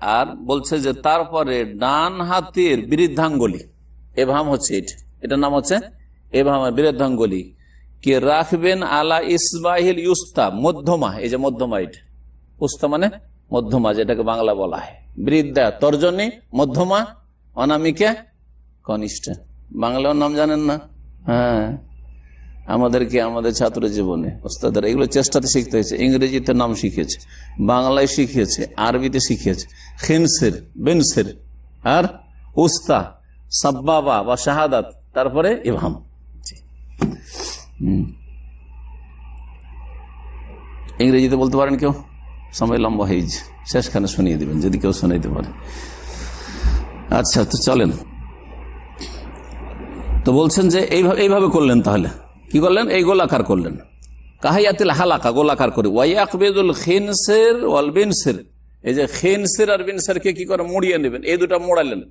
আর বলছে যে তারপরে ডান হাতের বৃদ্ধাঙ্গলি এভাম হচ্ছে এটা। এটার নাম হচ্ছে এভাম বৃদ্ধাঙ্গলি কে রাখবেন আলা ইসবাহিল ইউস্তা, মধ্যমা। এই যে মধ্যমা এটা। উস্তা মানে মধ্যমা, যেটাকে বাংলা বলা হয়। বৃদ্ধা তর্জনী, মধ্যমা, অনামিকা, কনিষ্ঠ। বাংলার নাম জানেন না? হ্যাঁ। আমাদেরকে, আমাদের ছাত্র জীবনে। ওস্তাদের এগুলো চেষ্টাতে শিখতে হয়েছে। ইংরেজিতে নাম শিখেছে বাংলায় শিখিয়েছে, আরবিতে শিখিয়েছে। খেনসের, বেনসের, আর উস্তা, সাব্বাবা বা শাহাদাত, তারপরে ইভাম। ইংরেজিতে বলতে পারেন কেউ? সময় লম্বা হয়েছে শেষখানে শুনিয়ে দেবেন, যদি কেউ শোনাইতে পারে। আচ্ছা তো চলেন। তো বলছেন যে, এইভাবে এইভাবে করলেন তাহলে? কি করলেন? এই গোলাকার করলেন। কাহাইয়াতিল হালাকা, গোলাকার করে। ওয়াইয়াকবেদুল খিনসের ওয়াল বিনসের। এই যে খিনসের আর বিনসেরকে কি করে? মুড়িয়ে নেবেন। এই দুটা মোড়ালেন।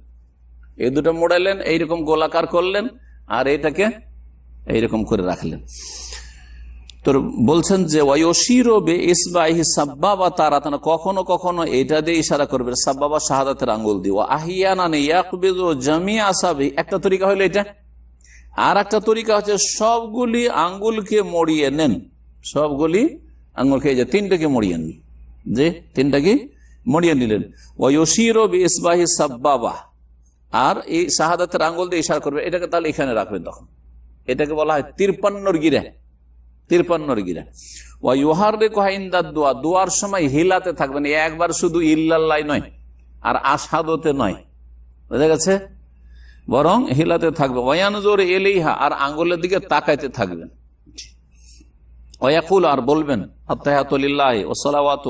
এই দুটো মোড়ালেন, এইরকম গোলাকার করলেন, আর এটাকে এইরকম করে রাখলেন। তোর বলছেন যে ওয়সিরবে ইসবাহি সাব্বাবা তারা তারা কখনো কখনো এটা দিয়ে ইশারা করবে সাব্বাবা শাহাদাতের আঙ্গুল দিয়ে। আহিয়ানা আসাবি একটা তরিকা হইল এটা। আর একটা তরিকা হচ্ছে সবগুলি আঙ্গুলকে মরিয়ে নেন। সবগুলি আঙ্গুলকে খেয়ে যে তিনটাকে মরিয়ে নেন যে তিনটাকে মরিয়ে নিলেন। ওয়সিরবে ইসবাহি সাব্বাবা। আর এই শাহাদাতের আঙ্গুল দিয়ে ইশার করবে, এটাকে তাহলে এখানে রাখবেন তখন। এটাকে বলা হয় তিরপান্নর গিরা। তিরপান্নর গিরা। ওয়াহার রে কোহাইন্দা দোয়া। দোয়ার সময় হিলাতে থাকবেন। একবার শুধু ইল্লাল্লাহ নয়, আর আসাদতে নয়। বুঝা গেছে? বরং হিলাতে থাকবে। ওয়ানজোর এলেইহা আর আঙ্গুলের দিকে তাকাইতে থাকবেন ওয়াকুল আর বলবেন আত্মাহাত ও সালাওয়াত